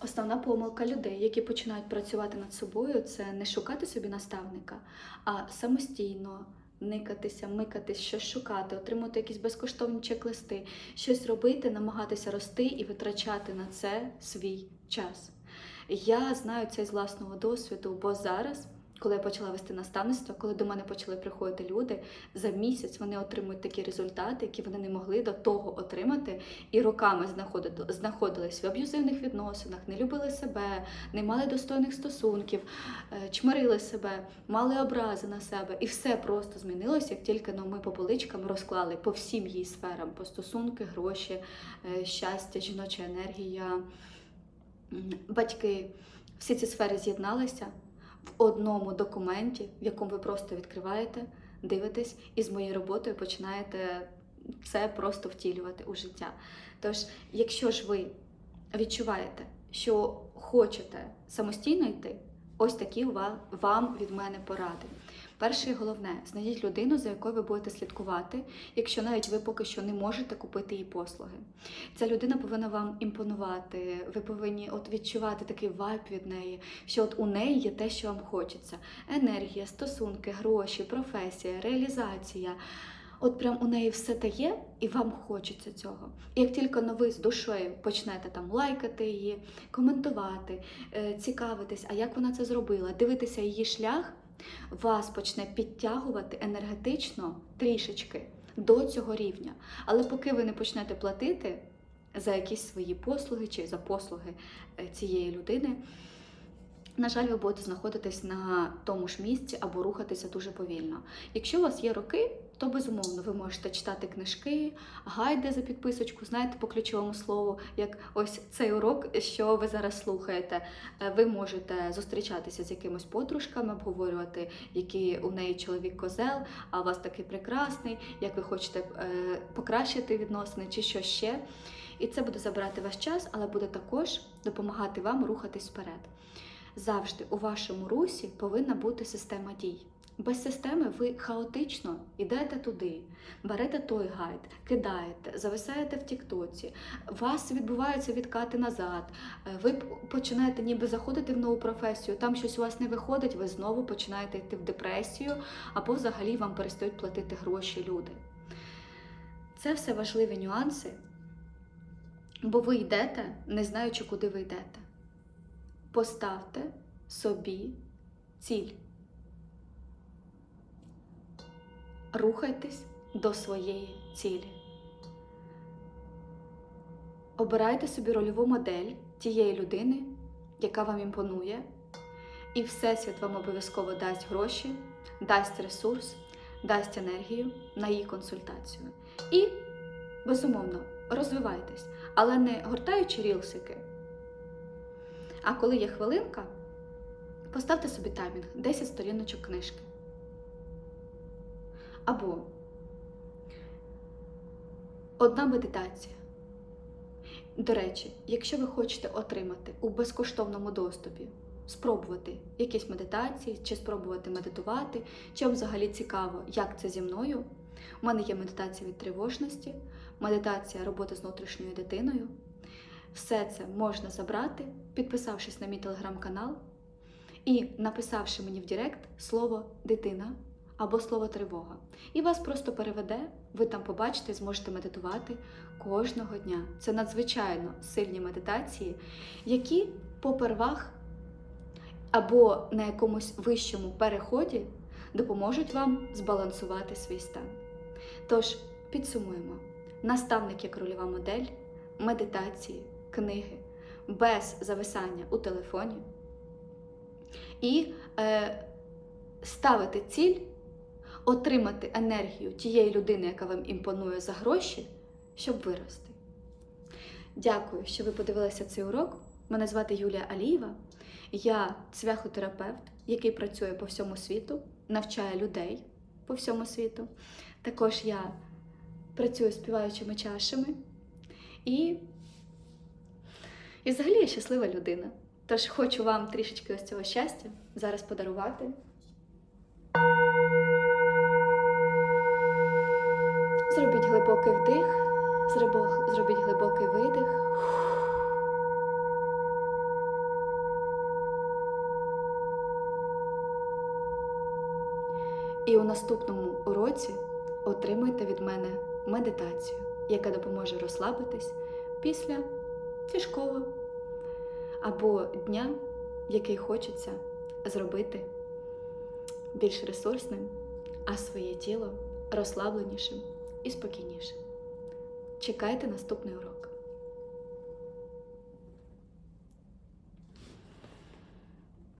Основна помилка людей, які починають працювати над собою, це не шукати собі наставника, а самостійно никатися, микатись, щось шукати, отримати якісь безкоштовні чек-листи, щось робити, намагатися рости і витрачати на це свій час. Я знаю це з власного досвіду, бо зараз. Коли я почала вести наставництво, коли до мене почали приходити люди, за місяць вони отримують такі результати, які вони не могли до того отримати, і роками знаходились в аб'юзивних відносинах, не любили себе, не мали достойних стосунків, е, чмирили себе, мали образи на себе, і все просто змінилося, як тільки ну, ми по поличкам розклали по всім її сферам: по стосунки, гроші, е, щастя, жіноча енергія, батьки. Всі ці сфери з'єдналися одному документі, в якому ви просто відкриваєте, дивитесь і з моєю роботою починаєте це просто втілювати у життя. Тож, якщо ж ви відчуваєте, що хочете самостійно йти, ось такі вам від мене поради. Перше і головне, знайдіть людину, за якою ви будете слідкувати, якщо навіть ви поки що не можете купити її послуги. Ця людина повинна вам імпонувати. Ви повинні от відчувати такий вайб від неї, що от у неї є те, що вам хочеться: енергія, стосунки, гроші, професія, реалізація. От прям у неї все те є, і вам хочеться цього. І як тільки ну, ви з душею почнете там лайкати її, коментувати, е, цікавитись, а як вона це зробила, дивитися її шлях, вас почне підтягувати енергетично трішечки до цього рівня. Але поки ви не почнете платити за якісь свої послуги чи за послуги е, цієї людини, на жаль, ви будете знаходитись на тому ж місці або рухатися дуже повільно. Якщо у вас є роки, то безумовно ви можете читати книжки, гайди за підписочку, знаєте, по ключовому слову, як ось цей урок, що ви зараз слухаєте. Е, Ви можете зустрічатися з якимось подружками, обговорювати, який у неї чоловік козел, а у вас такий прекрасний, як ви хочете е, покращити відносини чи що ще. І це буде забирати ваш час, але буде також допомагати вам рухатись вперед. Завжди у вашому русі повинна бути система дій. Без системи ви хаотично йдете туди, берете той гайд, кидаєте, зависаєте в Тіктоці, вас відбуваються відкати назад, е, ви починаєте ніби заходити в нову професію, там щось у вас не виходить, ви знову починаєте йти в депресію, або взагалі вам перестають платити гроші люди. Це все важливі нюанси, бо ви йдете, не знаючи, куди ви йдете. Поставте собі ціль. Рухайтесь до своєї цілі. Обирайте собі рольову модель тієї людини, яка вам імпонує, і Всесвіт вам обов'язково дасть гроші, дасть ресурс, дасть енергію на її консультацію. І, безумовно, розвивайтесь, але не гортаючи рілсики. А коли є хвилинка, поставте собі таймінг 10 сторіночок книжки. Або одна медитація. До речі, якщо ви хочете отримати у безкоштовному доступі, спробувати якісь медитації, чи спробувати медитувати, чи вам взагалі цікаво, як це зі мною. У мене є медитація від тривожності, медитація роботи з внутрішньою дитиною. Все це можна забрати, підписавшись на мій телеграм-канал і написавши мені в Директ слово дитина або слово тривога. І вас просто переведе, ви там побачите зможете медитувати кожного дня. Це надзвичайно сильні медитації, які попервах або на якомусь вищому переході допоможуть вам збалансувати свій стан. Тож, підсумуємо: наставник як рольова модель, медитації, книги без зависання у телефоні і е, ставити ціль отримати енергію тієї людини, яка вам імпонує за гроші, щоб вирости. Дякую, що ви подивилися цей урок. Мене звати Юлія Алієва. Я цвяхотерапевт, який працює по всьому світу, навчає людей по всьому світу. Також я працюю співаючими чашами і, і взагалі я щаслива людина. Тож хочу вам трішечки ось цього щастя зараз подарувати. Зробіть глибокий вдих, зробіть глибокий видих. І у наступному уроці отримуйте від мене медитацію, яка допоможе розслабитись після тяжкого або дня, який хочеться зробити більш ресурсним, а своє тіло розслабленішим і спокійніше. Чекайте наступний урок.